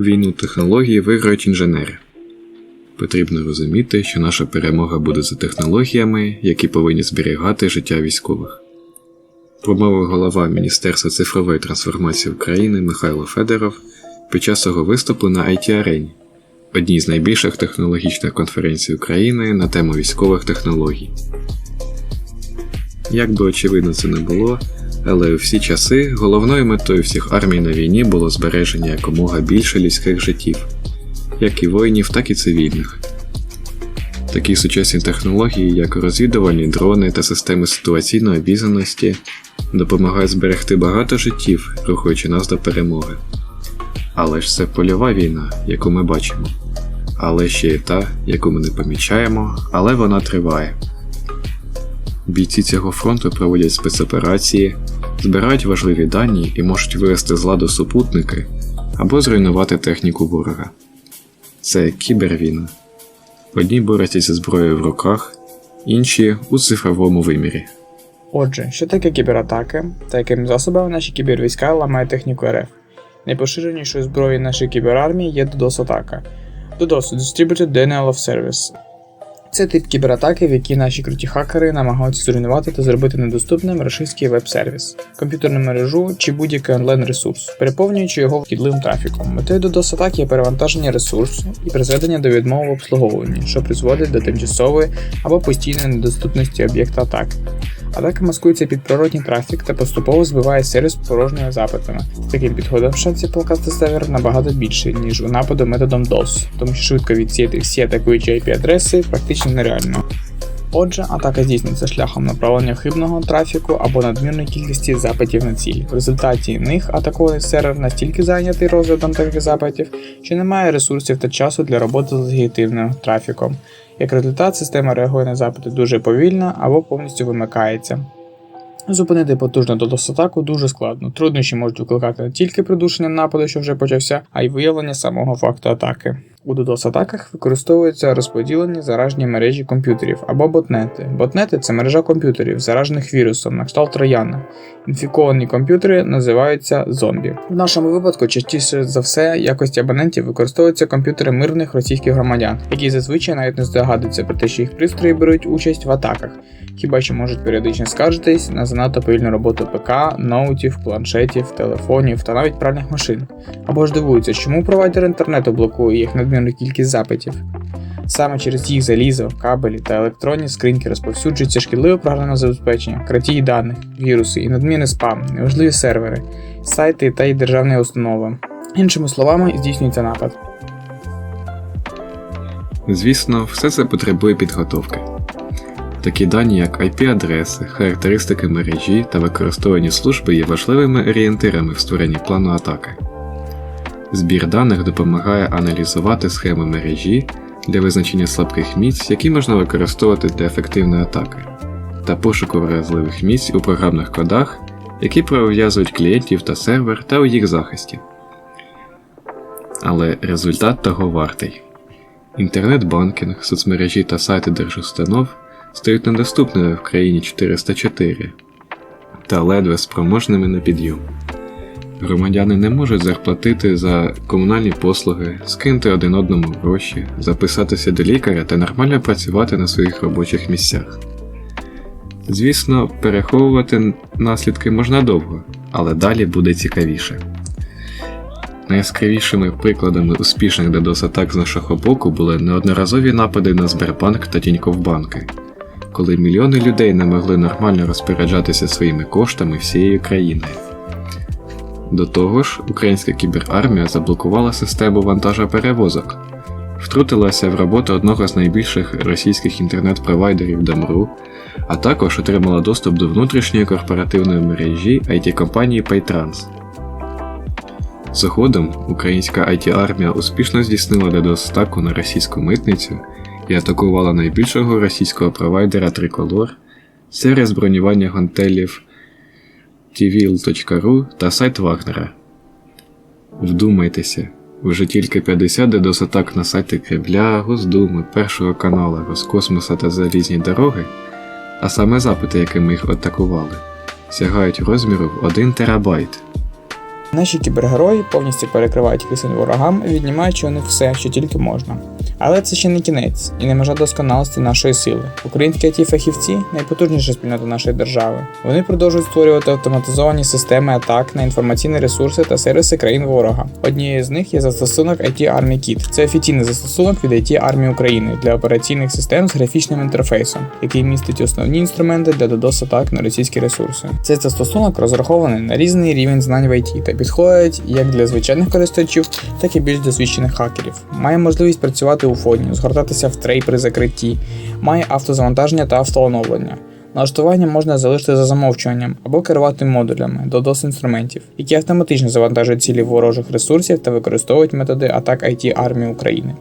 Війну технології виграють інженери. Потрібно розуміти, що наша перемога буде за технологіями, які повинні зберігати життя військових. Промовив голова Міністерства цифрової трансформації України Михайло Федоров під час свого виступу на IT арені одній з найбільших технологічних конференцій України на тему військових технологій. Як би очевидно це не було, але у всі часи головною метою всіх армій на війні було збереження якомога більше людських життів, як і воїнів, так і цивільних. Такі сучасні технології, як розвідувальні дрони та системи ситуаційної обізнаності, допомагають зберегти багато життів, рухаючи нас до перемоги. Але ж це польова війна, яку ми бачимо. Але ще є та, яку ми не помічаємо, але вона триває. Бійці цього фронту проводять спецоперації, збирають важливі дані і можуть вивести з ладу супутники або зруйнувати техніку ворога. Це кібервійна. Одні борються зі зброєю в руках, інші у цифровому вимірі. Отже, що таке кібератаки та якими засобами наші кібервійська ламають техніку РФ? Найпоширенішою зброєю нашої кіберармії є DDoS-атака. DDoS – Distributed Denial of Service. Це тип кібератаки, в якій наші круті хакери намагаються зруйнувати та зробити недоступним рашистський веб-сервіс, комп'ютерну мережу чи будь-який онлайн-ресурс, переповнюючи його вхідливим трафіком. Метою DDoS-атаки є перевантаження ресурсу і призведення до відмови в обслуговуванні, що призводить до тимчасової або постійної недоступності об'єкта атаки. Атака маскується під природній трафік та поступово збиває сервіс порожніми запитами. З таким підходом шанси полкасти сервер набагато більше, ніж у нападу методом DOS, тому що швидко відсіяти всі атакуючі IP-адреси практично нереально. Отже, атака здійснюється шляхом направлення хибного трафіку або надмірної кількості запитів на ціль. В результаті них атакований сервер настільки зайнятий розглядом таких запитів, що не має ресурсів та часу для роботи з легітимним трафіком. Як результат, система реагує на запити дуже повільно або повністю вимикається. Зупинити потужну DDoS-атаку дуже складно. Труднощі можуть викликати не тільки придушення нападу, що вже почався, а й виявлення самого факту атаки. У DDoS-атаках використовуються розподілені заражені мережі комп'ютерів або ботнети. Ботнети це мережа комп'ютерів, заражених вірусом на кшталт трояна. Інфіковані комп'ютери називаються зомбі. В нашому випадку частіше за все якості абонентів використовуються комп'ютери мирних російських громадян, які зазвичай навіть не здогадуються про те, що їх пристрої беруть участь в атаках, хіба що можуть періодично скаржитись на занадто повільну роботу ПК, ноутів, планшетів, телефонів та навіть пральних машин. Або ж дивуються, чому провайдер інтернету блокує їх надмірну кількість запитів. Саме через їх залізо, кабелі та електронні скриньки розповсюджується шкідливе програмне забезпечення, крадії даних, віруси і надмірний спам, неважливі сервери, сайти та й державні установи. Іншими словами, здійснюється напад. Звісно, все це потребує підготовки. Такі дані, як IP-адреси, характеристики мережі та використовані служби є важливими орієнтирами в створенні плану атаки. Збір даних допомагає аналізувати схеми мережі для визначення слабких місць, які можна використовувати для ефективної атаки, та пошуку вразливих місць у програмних кодах, які пов'язують клієнтів та сервер та у їх захисті. Але результат того вартий. Інтернет-банкінг, соцмережі та сайти держустанов стають недоступними в країні 404 та ледве спроможними на підйом. Громадяни не можуть заплатити за комунальні послуги, скинути один одному гроші, записатися до лікаря та нормально працювати на своїх робочих місцях. Звісно, переховувати наслідки можна довго, але далі буде цікавіше. Найяскравішими прикладами успішних DDoS-атак з нашого боку були неодноразові напади на Сбербанк та Тінькофбанки, коли мільйони людей не могли нормально розпоряджатися своїми коштами всією країною. До того ж, українська кіберармія заблокувала систему вантажоперевозок, втрутилася в роботу одного з найбільших російських інтернет-провайдерів Дамру, а також отримала доступ до внутрішньої корпоративної мережі IT-компанії PayTrans. Згодом українська IT-армія успішно здійснила DDoS-атаку на російську митницю і атакувала найбільшого російського провайдера Tricolor, сервіс бронювання гонтелів tvil.ru та сайт Вагнера. Вдумайтеся, вже тільки 50 DDoS-атак на сайти Кремля, Госдуми, Першого каналу, Роскосмоса та Залізні дороги, а саме запити, якими їх атакували, сягають розміру в 1 терабайт. Наші кібергерої повністю перекривають кисень ворогам, віднімаючи у них все, що тільки можна. Але це ще не кінець і не межа досконалості нашої сили. Українські it фахівці найпотужніша спільнота нашої держави. Вони продовжують створювати автоматизовані системи атак на інформаційні ресурси та сервіси країн ворога. Однією з них є застосунок IT Army Kit. Це офіційний застосунок від IT Армії України для операційних систем з графічним інтерфейсом, який містить основні інструменти для DDoS атак на російські ресурси. Цей застосунок розрахований на різний рівень знань в IT та підходить як для звичайних користувачів, так і більш досвідчених хакерів. Має можливість працювати у фоні, згортатися в трей при закритті, має автозавантаження та автооновлення. Налаштування можна залишити за замовчуванням або керувати модулями DDoS інструментів, які автоматично завантажують цілі ворожих ресурсів та використовують методи атак IT армії України.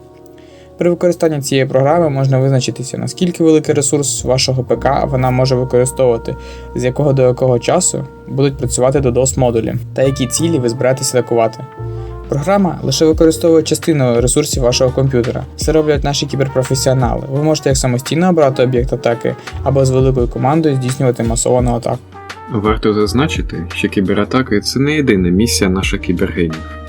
При використанні цієї програми можна визначитися, наскільки великий ресурс вашого ПК вона може використовувати, з якого до якого часу будуть працювати DDoS модулі, та які цілі ви збираєтесь атакувати. Програма лише використовує частину ресурсів вашого комп'ютера. Це роблять наші кіберпрофесіонали. Ви можете як самостійно обрати об'єкт атаки або з великою командою здійснювати масовану атаку. Варто зазначити, що кібератаки це не єдина місія наших кібергенів.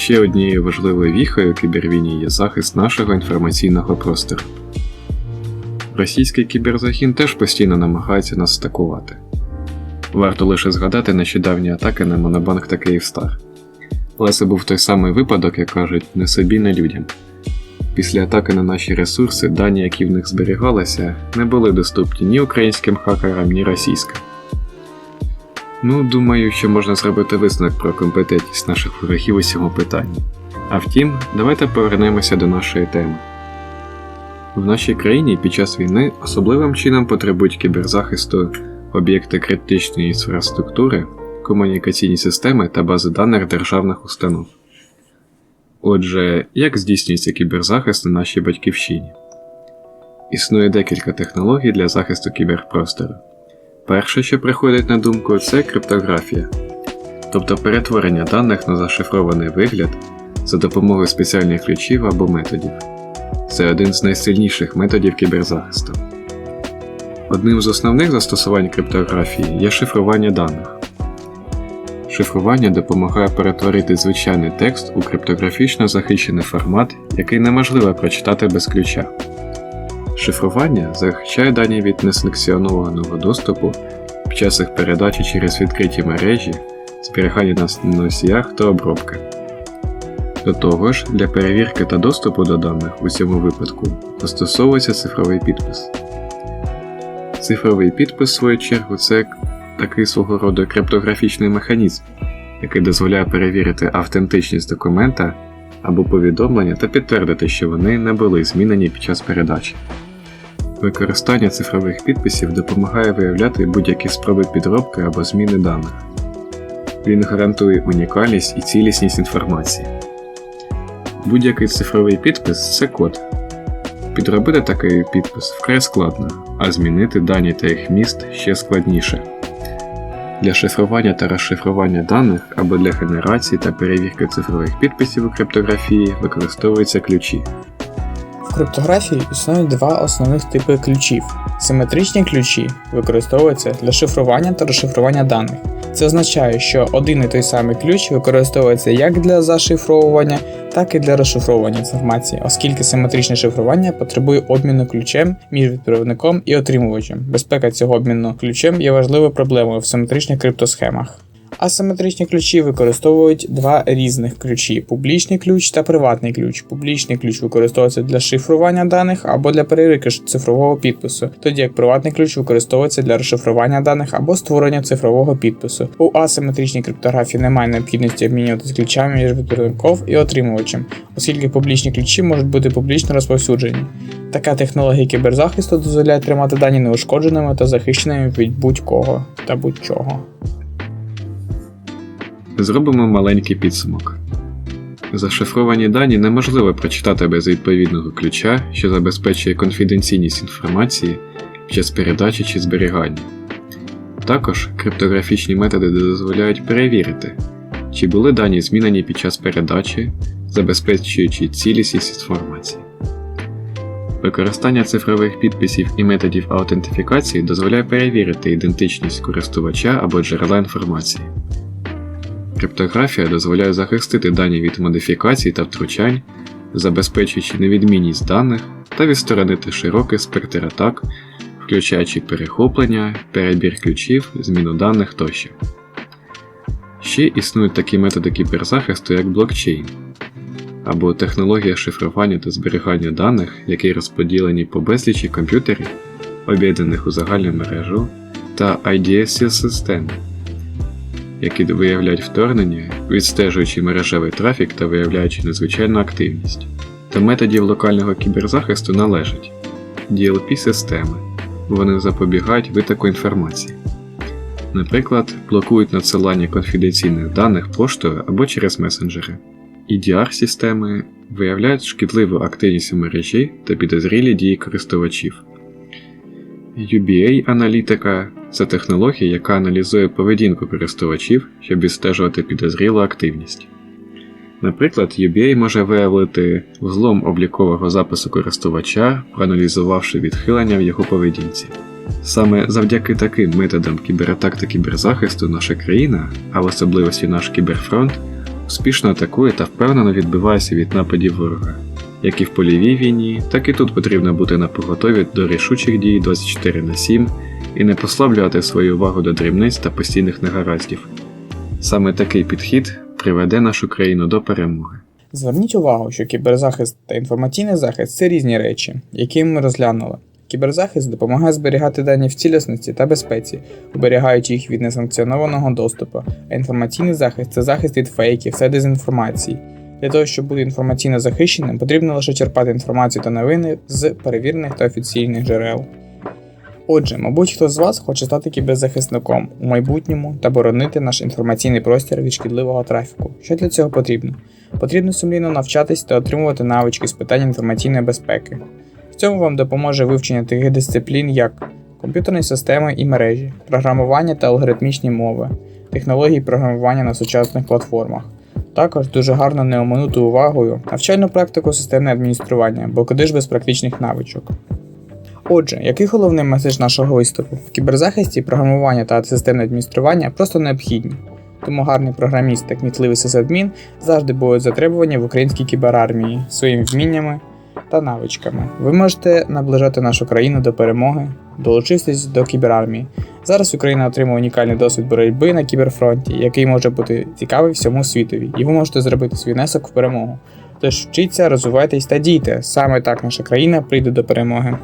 Ще однією важливою віхою кібервійні є захист нашого інформаційного простору. Російський кіберзагін теж постійно намагається нас атакувати. Варто лише згадати нещодавні атаки на Монобанк та Київстар. Але це був той самий випадок, як кажуть, не собі, не людям. Після атаки на наші ресурси дані, які в них зберігалися, не були доступні ні українським хакерам, ні російським. Ну, думаю, що можна зробити висновок про компетентність наших ворогів у цьому питанні. А втім, давайте повернемося до нашої теми. В нашій країні під час війни особливим чином потребують кіберзахисту об'єкти критичної інфраструктури, комунікаційні системи та бази даних державних установ. Отже, як здійснюється кіберзахист на нашій батьківщині? Існує декілька технологій для захисту кіберпростору. Перше, що приходить на думку, це криптографія, тобто перетворення даних на зашифрований вигляд за допомогою спеціальних ключів або методів. Це один з найсильніших методів кіберзахисту. Одним з основних застосувань криптографії є шифрування даних. Шифрування допомагає перетворити звичайний текст у криптографічно захищений формат, який неможливо прочитати без ключа. Шифрування захищає дані від несанкціонованого доступу під час їх передачі через відкриті мережі, зберігання на носіях та обробки. До того ж, для перевірки та доступу до даних у цьому випадку застосовується цифровий підпис. Цифровий підпис, в свою чергу, це такий свого роду криптографічний механізм, який дозволяє перевірити автентичність документа або повідомлення та підтвердити, що вони не були змінені під час передачі. Використання цифрових підписів допомагає виявляти будь-які спроби підробки або зміни даних. Він гарантує унікальність і цілісність інформації. Будь-який цифровий підпис це код. Підробити такий підпис вкрай складно, а змінити дані та їх міст ще складніше. Для шифрування та розшифрування даних або для генерації та перевірки цифрових підписів у криптографії використовуються ключі. В криптографії існують два основних типи ключів. Симетричні ключі використовуються для шифрування та розшифрування даних. Це означає, що один і той самий ключ використовується як для зашифровування, так і для розшифровування інформації, оскільки симетричне шифрування потребує обміну ключем між відправником і отримувачем. Безпека цього обміну ключем є важливою проблемою в симетричних криптосхемах. Асиметричні ключі використовують два різних ключі: публічний ключ та приватний ключ. Публічний ключ використовується для шифрування даних або для перевірки цифрового підпису, тоді як приватний ключ використовується для розшифрування даних або створення цифрового підпису. У асиметричній криптографії немає необхідності обмінюватися ключами між відправником і отримувачем, оскільки публічні ключі можуть бути публічно розповсюджені. Така технологія кіберзахисту дозволяє тримати дані неушкодженими та захищеними від будь-кого та будь-чого. Зробимо маленький підсумок. Зашифровані дані неможливо прочитати без відповідного ключа, що забезпечує конфіденційність інформації під час передачі чи зберігання. Також криптографічні методи дозволяють перевірити, чи були дані змінені під час передачі, забезпечуючи цілісність інформації. Використання цифрових підписів і методів аутентифікації дозволяє перевірити ідентичність користувача або джерела інформації. Криптографія дозволяє захистити дані від модифікацій та втручань, забезпечуючи невідмінність даних та відсторонити широкий спектр атак, включаючи перехоплення, перебір ключів, зміну даних тощо. Ще існують такі методи кіберзахисту, як блокчейн, або технологія шифрування та зберігання даних, які розподілені по безлічі комп'ютерів, об'єднаних у загальну мережу, та IDS системи, які виявляють вторгнення, відстежуючи мережевий трафік та виявляючи надзвичайну активність. До методів локального кіберзахисту належать DLP-системи. Вони запобігають витоку інформації. Наприклад, блокують надсилання конфіденційних даних поштою або через месенджери. EDR-системи виявляють шкідливу активність у мережі та підозрілі дії користувачів. UBA-аналітика це технологія, яка аналізує поведінку користувачів, щоб відстежувати підозрілу активність. Наприклад, UBA може виявити взлом облікового запису користувача, проаналізувавши відхилення в його поведінці. Саме завдяки таким методам кібератак та кіберзахисту наша країна, а в особливості наш кіберфронт, успішно атакує та впевнено відбивається від нападів ворога. Як і в польовій війні, так і тут потрібно бути на поготові до рішучих дій 24 на 7 і не послаблювати свою увагу до дрібниць та постійних негараздів. Саме такий підхід приведе нашу країну до перемоги. Зверніть увагу, що кіберзахист та інформаційний захист це різні речі, які ми розглянули. Кіберзахист допомагає зберігати дані в цілісності та безпеці, оберігаючи їх від несанкціонованого доступу, а інформаційний захист це захист від фейків та дезінформації. Для того, щоб бути інформаційно захищеним, потрібно лише черпати інформацію та новини з перевірених та офіційних джерел. Отже, мабуть, хтось з вас хоче стати кіберзахисником у майбутньому та боронити наш інформаційний простір від шкідливого трафіку. Що для цього потрібно? Потрібно сумлінно навчатись та отримувати навички з питань інформаційної безпеки. В цьому вам допоможе вивчення таких дисциплін, як комп'ютерні системи і мережі, програмування та алгоритмічні мови, технології програмування на сучасних платформах. Також дуже гарно не оминути увагою навчальну практику системне адміністрування, бо куди ж без практичних навичок. Отже, який головний меседж нашого виступу? В кіберзахисті програмування та системне адміністрування просто необхідні. Тому гарний програміст та кмітливий сисадмін завжди будуть затребувані в українській кіберармії своїми вміннями та навичками. Ви можете наближати нашу країну до перемоги, долучитись до кіберармії. Зараз Україна отримує унікальний досвід боротьби на кіберфронті, який може бути цікавий всьому світові, і ви можете зробити свій внесок в перемогу. Тож вчіться, розвивайтесь та дійте. Саме так наша країна прийде до перемоги.